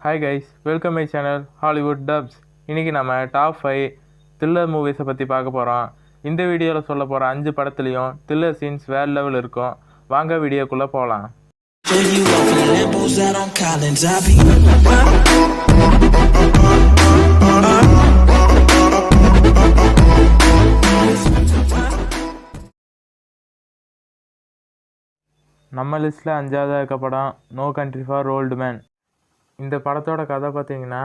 Hi guys welcome my channel Hollywood dubs இன்றைக்கி நம்ம top five thriller மூவிஸை பற்றி பார்க்க போகிறோம் இந்த வீடியோவில் சொல்ல போகிற அஞ்சு படத்துலையும் த்ரில்லர் சீன்ஸ் வேறு லெவல் இருக்கும். வாங்க வீடியோக்குள்ளே போகலாம் நம்ம லிஸ்ட்டில் அஞ்சாவதாக இருக்க படம் no country for old man இந்த படத்தோட கதை பார்த்தீங்கன்னா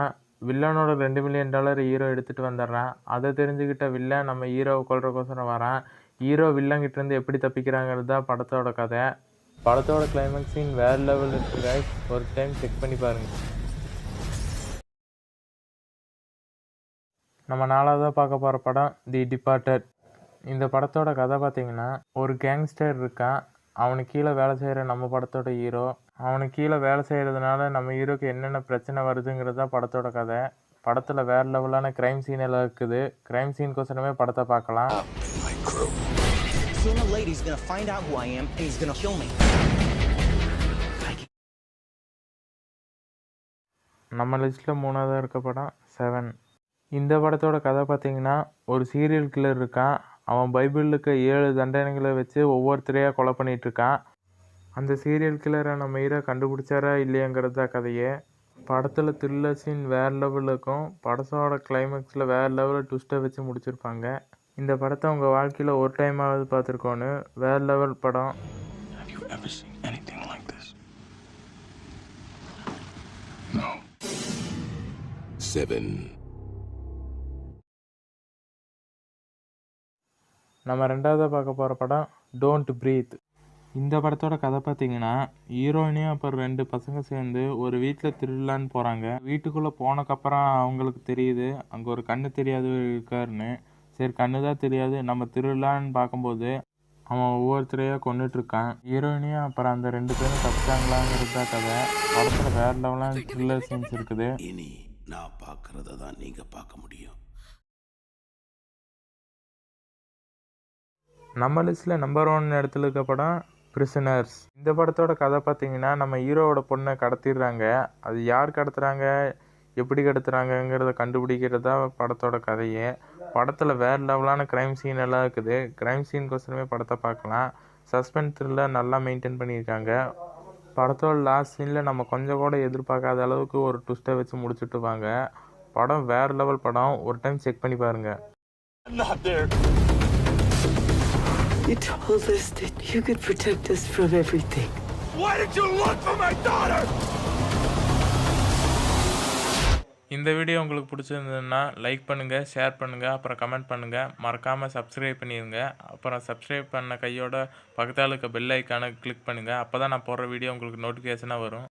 வில்லனோட ரெண்டு மில்லியன் டாலர் ஹீரோ எடுத்துகிட்டு வந்துடுறான். அதை தெரிஞ்சுக்கிட்ட வில்லன் நம்ம ஹீரோவை கொள்றக்கோசரம் வரான். ஹீரோ வில்லங்கிட்டேருந்து எப்படி தப்பிக்கிறாங்கிறது தான் படத்தோட கதை. படத்தோட கிளைமேக்ஸ் சீன் வேறு லெவல் இருக்கு ஒரு டைம் செக் பண்ணி பாருங்கள் நம்ம நாலாவதாக பார்க்க போகிற படம் தி டிபார்ட்டட் இந்த படத்தோட கதை பார்த்தீங்கன்னா ஒரு கேங்ஸ்டர் இருக்கான். அவனுக்கு கீழே வேலை செய்கிற நம்ம படத்தோட ஹீரோ அவனுக்கு கீழே வேலை செய்கிறதுனால நம்ம ஹீரோக்கு என்னென்ன பிரச்சனை வருதுங்கிறது தான் படத்தோட கதை. படத்தில் வேறு லெவலான க்ரைம் சீன் எல்லாம் இருக்குது. க்ரைம் சீன்கோசரமே படத்தை பார்க்கலாம். நம்ம லிஸ்ட்டில் மூணாவதாக இருக்க படம் செவன் இந்த படத்தோட கதை பார்த்தீங்கன்னா ஒரு சீரியல் கில்லர் இருக்கான். அவன் பைபிளுக்கு ஏழு தண்டனைகளை வச்சு ஒவ்வொருத்தரையாக கொலை பண்ணிட்டு இருக்கான் அந்த சீரியல் கில்லரை நம்ம ஹீரோ கண்டுபிடிச்சாரா இல்லையாங்கிறது தான் கதையே. படத்தில் த்ரில்லர் சீன் வேறு லெவலில் இருக்கும். படத்தோட கிளைமேக்ஸில் வேறு லெவலில் ட்விஸ்ட்டை வச்சு முடிச்சிருப்பாங்க. இந்த படத்தை உங்கள் வாழ்க்கையில் ஒரு டைமாவது பார்த்துருக்கோன்னு வேறு லெவல் படம். Have நம்ம ரெண்டாவதாக பார்க்க போகிற படம் டோன்ட் ப்ரீத் இந்த படத்தோட கதை பார்த்தீங்கன்னா ஹீரோயினையும் அப்புறம் ரெண்டு பசங்க சேர்ந்து ஒரு வீட்டில் திருடலான்னு போகிறாங்க வீட்டுக்குள்ளே போனக்கப்புறம் அவங்களுக்கு தெரியுது அங்கே ஒரு கண்ணு தெரியாது இருக்காருன்னு. சரி கண்ணு தான் தெரியாது நம்ம திருடலான்னு பார்க்கும்போது அவன் ஒவ்வொருத்தரையாக கொண்டுட்ருக்கான் ஹீரோயினையும் அப்புறம் அந்த ரெண்டு பேரும் தப்பிச்சாங்களாங்கிறது தான் கதை. படத்தில் வேறு லெவலாக த்ரில்லர் சீன்ஸ் இருக்குது. இனி நான் பார்க்குறத தான் நீங்கள் பார்க்க முடியும். நம்ம லிஸ்ட்டில் நம்பர் ஒன் இடத்துல இருக்க படம் பிரிசனர்ஸ் இந்த படத்தோட கதை பார்த்தீங்கன்னா நம்ம ஹீரோவோட பொண்ணை கடத்திடுறாங்க. அது யார் கடத்துகிறாங்க எப்படி கடத்துகிறாங்கங்கிறத கண்டுபிடிக்கிறது தான் படத்தோட கதையே. படத்தில் வேறு லெவலான க்ரைம் சீன் எல்லாம் இருக்குது. க்ரைம் சீன்கோசரமே படத்தை பார்க்கலாம். சஸ்பென்ஸ் த்ரில்லர் நல்லா மெயின்டைன் பண்ணியிருக்காங்க. படத்தோட லாஸ்ட் சீனில் நம்ம கொஞ்சம் கூட எதிர்பார்க்காத அளவுக்கு ஒரு ட்விஸ்ட்டை வச்சு முடிச்சுட்டுவாங்க படம் வேறு லெவல் படம். ஒரு டைம் செக் பண்ணி பாருங்கள் You told us that you could protect us from everything. இந்த வீடியோ உங்களுக்கு பிடிச்சிருந்ததுன்னா லைக் பண்ணுங்கள் ஷேர் பண்ணுங்கள் அப்புறம் கமெண்ட் பண்ணுங்கள் மறக்காமல் சப்ஸ்கிரைப் பண்ணிடுங்க அப்புறம் சப்ஸ்கிரைப் பண்ண கையோட பக்கத்தால் இருக்க பெல் ஐக்கானை கிளிக் பண்ணுங்கள் அப்போ தான் நான் போடுற வீடியோ உங்களுக்கு நோட்டிஃபிகேஷனாக வரும்.